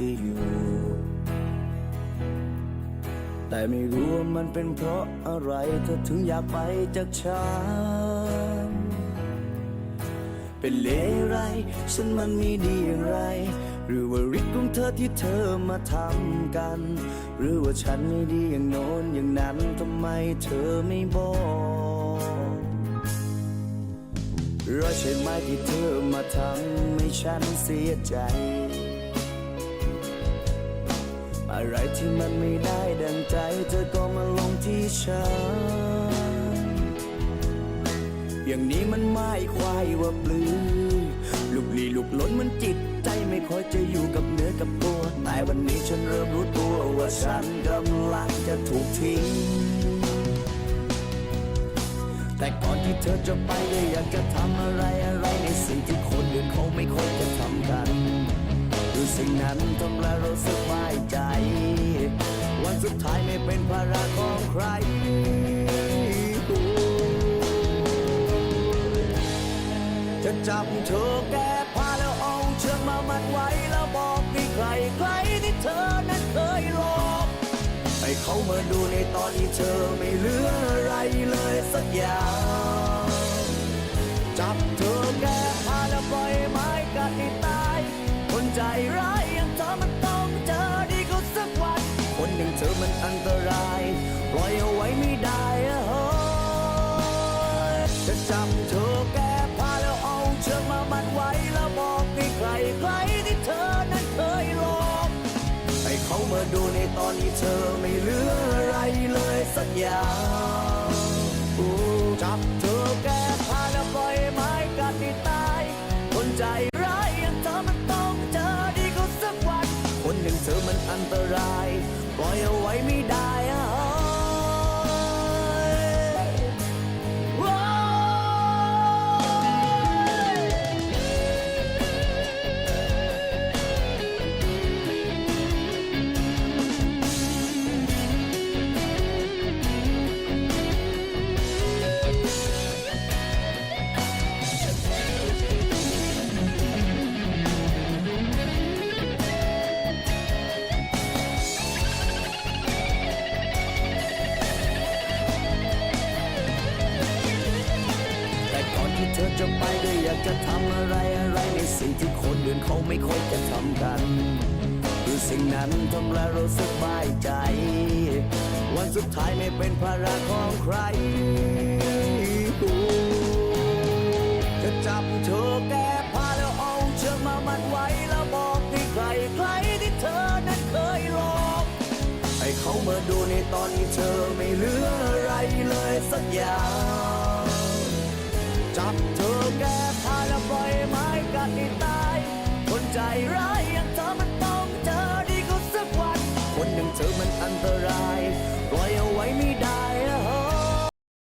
ที่อยู่ แต่ไม่รู้ว่ามันเป็นเพราะอะไรเธอถึงอยากไปจากฉัน เป็นเลไร ฉันมันมีดีอย่างไร หรือว่าฤทธิ์ของเธอที่เธอมาทำกัน หรือว่าฉันไม่ดีอย่างโน้นอย่างนั้นทำไมเธอไม่บอกรอใช่ไหมที่เธอมาทำให้ฉันเสียใจ อะไรที่มันไม่ได้ดังใจ เธอก็มาลงที่ฉัน อย่างนี้มันไม่ควายว่าปลือลูกลีลูกล้นมันจิตใจไม่ค่อยจะอยู่กับเนื้อกับตัว แต่วันนี้ฉันเริ่มรู้ตัวว่าฉันกำลังจะถูกทิ้ง แต่ก่อนที่เธอจะไปก็อยากจะทำอะไรอะไรในสิ่งที่คนอื่นเขาไม่ค่อยจะทำกัน ดูสิ่งนั้นทำแล้วเราสบ ใครจะจับเธอแก้ผ้าแล้วเอาเชือกมามัดไว้แล้วบอกให้ใครใครที่เธอนั้นเคยหลอกให้เขามาดูในตอนที่เธอไม่เหลืออะไรเลยสักอย่าง จับเธอแก้ผ้าแล้วปล่อยไม้กัดให้ตาย คนใจร้ายาเชือกมามัดไว้แล้วบอกให้ใครใครที่เธอนั้นเคยหลอกให้เขามาดูในตอนที่เธอไม่เหลืออะไรเลยสักอย่างจับเธอแก้ผ้าแล้วปล่อยไม้กัดให้ตายคนใจร้ายอย่างเธอมันต้องเจอดีก็สักวัน คนอย่างเธอมันอันตราย ปล่อยเอาไว้ไม่ได้ ธอจะไปก็อยากจะทำอะไรอะไรในสิ่งที่คนอื่นเขาไม่ค่อยจะทำกันคือสิ่งนั้นทำแล้วเราสบายใจ วันสุดท้ายไม่เป็นภาระของใครจะจับเธอแก้ผ้าแล้วเอาเชือกมามัดไว้แล้วบอกให้ใครใครที่เธอนั้นเคยหลอกให้เขามาดูในตอนที่เธอไม่เหลืออะไรเลยสักอย่าง จับเธอแก้ผ้าแล้วปล่อยไม้กัดให้ตาย คนใจร้าย